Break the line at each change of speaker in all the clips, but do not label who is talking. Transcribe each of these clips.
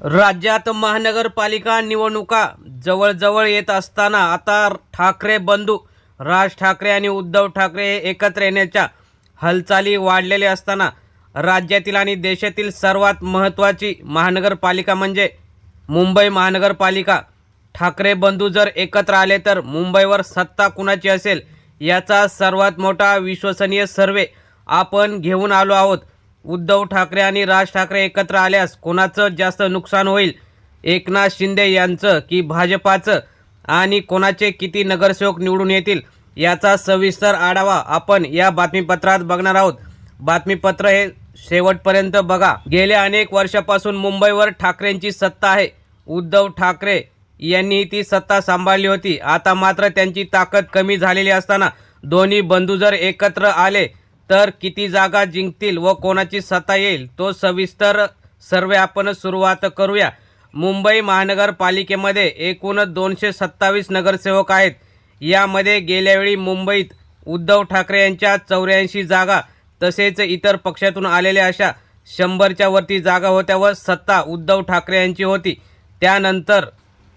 राज्यात महानगरपालिका निवडणुका जवळजवळ येत असताना आता ठाकरे बंधू राज ठाकरे आणि उद्धव ठाकरे हे एकत्र येण्याच्या हालचाली वाढलेल्या असताना राज्यातील आणि देशातील सर्वात महत्त्वाची महानगरपालिका म्हणजे मुंबई महानगरपालिका. ठाकरे बंधू जर एकत्र आले तर मुंबईवर सत्ता कुणाची असेल याचा सर्वात मोठा विश्वसनीय सर्वे आपण घेऊन आलो आहोत. उद्धव ठाकरे आणि राज ठाकरे एकत्र आल्यास कोणाचं जास्त नुकसान होईल? एकनाथ शिंदे यांचं की भाजपाचं? आणि कोणाचे किती नगरसेवक निवडून येतील? याचा सविस्तर आढावा आपण या बातमीपत्रात बघणार आहोत. बातमीपत्र हे शेवटपर्यंत बघा. गेल्या अनेक वर्षापासून मुंबईवर ठाकरेंची सत्ता आहे. उद्धव ठाकरे यांनी ती सत्ता सांभाळली होती. आता मात्र त्यांची ताकद कमी झालेली असताना दोन्ही बंधू जर एकत्र आले तर किती जागा जिंकतील व कोणाची सत्ता येईल तो सविस्तर सर्वे आपण सुरुवात करूया. मुंबई महानगरपालिकेमध्ये एकूण दोनशे सत्तावीस नगरसेवक आहेत. यामध्ये गेल्यावेळी मुंबईत उद्धव ठाकरे यांच्या चौऱ्याऐंशी जागा तसेच इतर पक्षातून आलेल्या अशा शंभरच्या वरती जागा होत्या व सत्ता उद्धव ठाकरे यांची होती. त्यानंतर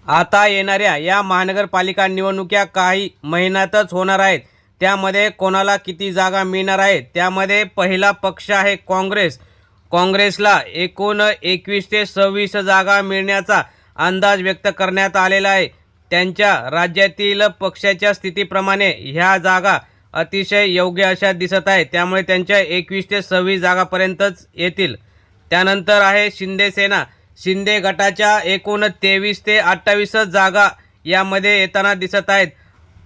आता येणाऱ्या या महानगरपालिका निवडणुक्या काही महिन्यातच होणार आहेत. त्यामध्ये कोणाला किती जागा मिळणार आहेत त्यामध्ये पहिला पक्ष आहे काँग्रेस. काँग्रेसला एकूण एकवीस ते सव्वीस जागा मिळण्याचा अंदाज व्यक्त करण्यात आलेला आहे. त्यांच्या राज्यातील पक्षाच्या स्थितीप्रमाणे ह्या जागा अतिशय योग्य अशा दिसत आहे त्यामुळे त्यांच्या एकवीस ते सव्वीस जागापर्यंतच येतील. त्यानंतर आहे शिंदे सेना. शिंदे गटाच्या एकूण तेवीस ते अठ्ठावीसच जागा यामध्ये येताना दिसत आहेत.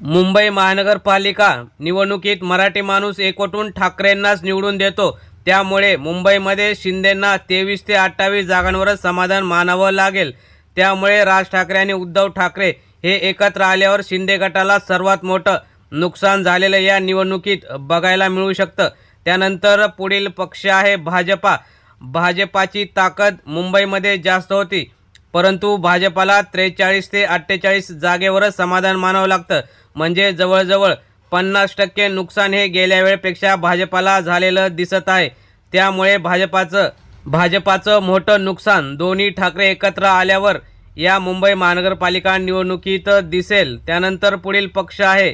मुंबई महानगरपालिका निवडणुकीत मराठी माणूस एकवटून ठाकरेंनाच निवडून देतो. त्यामुळे मुंबईमध्ये शिंदेंना तेवीस ते अठ्ठावीस जागांवरच समाधान मानावं लागेल. त्यामुळे राज ठाकरे आणि उद्धव ठाकरे हे एकत्र आल्यावर शिंदे गटाला सर्वात मोठं नुकसान झालेलं या निवडणुकीत बघायला मिळू शकतं. त्यानंतर पुढील पक्ष आहे भाजपा. भाजपाची ताकद मुंबईमध्ये जास्त होती. परंतु भाजपाला त्रेचाळीस ते अठ्ठेचाळीस जागेवरच समाधान मानावं लागतं. म्हणजे जवळजवळ पन्नास टक्के नुकसान हे गेल्या वेळेपेक्षा भाजपाला झालेलं दिसत आहे. त्यामुळे भाजपाचं भाजपाचं मोठं नुकसान दोन्ही ठाकरे एकत्र आल्यावर या मुंबई महानगरपालिका निवडणुकीत दिसेल. त्यानंतर पुढील पक्ष आहे.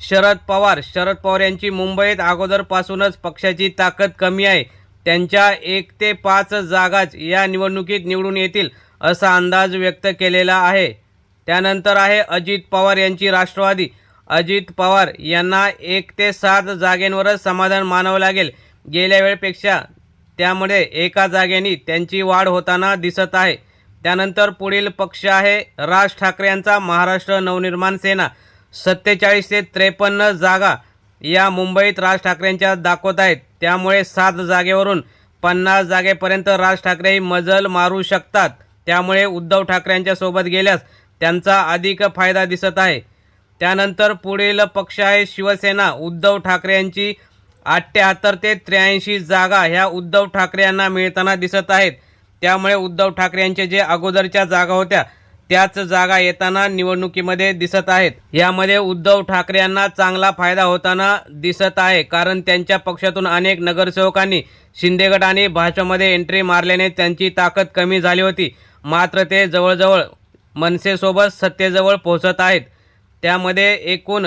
शरद पवार शरद पवार यांची मुंबईत अगोदरपासूनच पक्षाची ताकद कमी आहे. त्यांच्या एक ते पाच जागाच या निवडणुकीत निवडून येतील असा अंदाज व्यक्त केलेला आहे. त्यानंतर आहे अजित पवार यांची राष्ट्रवादी. अजित पवार यांना एक ते सात जागेंवरच समाधान मानावं लागेल. गेल्या वेळेपेक्षा त्यामुळे एका जागेनी त्यांची वाढ होताना दिसत आहे. त्यानंतर पुढील पक्ष आहे राज ठाकरे यांचा महाराष्ट्र नवनिर्माण सेना. सत्तेचाळीस ते त्रेपन्न जागा या मुंबईत राज ठाकरेंच्या दाखवत आहेत. त्यामुळे सात जागेवरून पन्नास जागेपर्यंत राज ठाकरे ही मजल मारू शकतात. त्यामुळे उद्धव ठाकरेंच्या सोबत गेल्यास त्यांचा अधिक फायदा दिसत आहे. त्यानंतर पुढील पक्ष आहे शिवसेना. उद्धव ठाकरे यांची अठ्ठ्याहत्तर ते त्र्याऐंशी जागा ह्या उद्धव ठाकरे यांना मिळताना दिसत आहेत. त्यामुळे उद्धव ठाकरे यांच्या जे अगोदरच्या जागा होत्या त्याच जागा येताना निवडणुकीमध्ये दिसत आहेत. यामध्ये उद्धव ठाकरे यांना चांगला फायदा होताना दिसत आहे कारण त्यांच्या पक्षातून अनेक नगरसेवकांनी शिंदेगड आणि भाजपमध्ये एंट्री मारल्याने त्यांची ताकद कमी झाली होती. मात्र ते जवळजवळ मनसेसोबत सत्तेजवळ पोहोचत आहेत. त्यामध्ये एकूण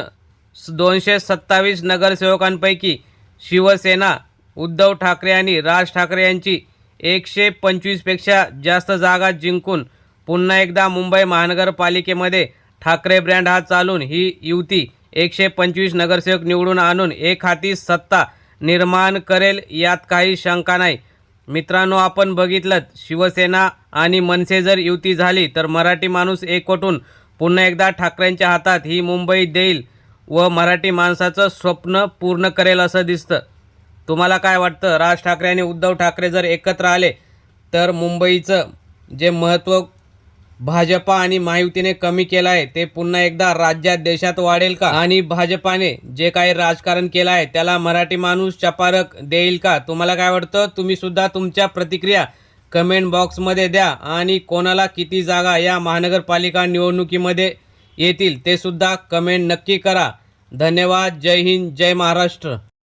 दोनशे सत्तावीस नगरसेवकांपैकी शिवसेना उद्धव ठाकरे आणि राज ठाकरे यांची एकशे पंचवीसपेक्षा जास्त जागा जिंकून पुन्हा एकदा मुंबई महानगरपालिकेमध्ये ठाकरे ब्रँड हा चालून ही युती एकशे पंचवीस नगरसेवक निवडून आणून एक हाती सत्ता निर्माण करेल यात काही शंका नाही. मित्रांनो आपण बघितलं शिवसेना आणि मनसे जर युती झाली तर मराठी माणूस एकवटून पुन्हा एकदा ठाकरेंच्या हातात ही मुंबई देईल व मराठी माणसाचं स्वप्न पूर्ण करेल असं दिसतं. तुम्हाला काय वाटतं? राज ठाकरे आणि उद्धव ठाकरे जर एकत्र आले तर मुंबईचं जे महत्त्व भाजपा आणि महायुतीने कमी केलं आहे ते पुन्हा एकदा राज्यात देशात वाढेल का? आणि भाजपाने जे काही राजकारण केलं आहे त्याला मराठी माणूस चपारक देईल का? तुम्हाला काय वाटतं? तुम्ही सुद्धा तुमच्या प्रतिक्रिया कमेंट बॉक्समध्ये द्या आणि कोणाला किती जागा या महानगरपालिका निवडणुकीमध्ये येतील ते सुद्धा कमेंट नक्की करा. धन्यवाद. जय हिंद. जय महाराष्ट्र.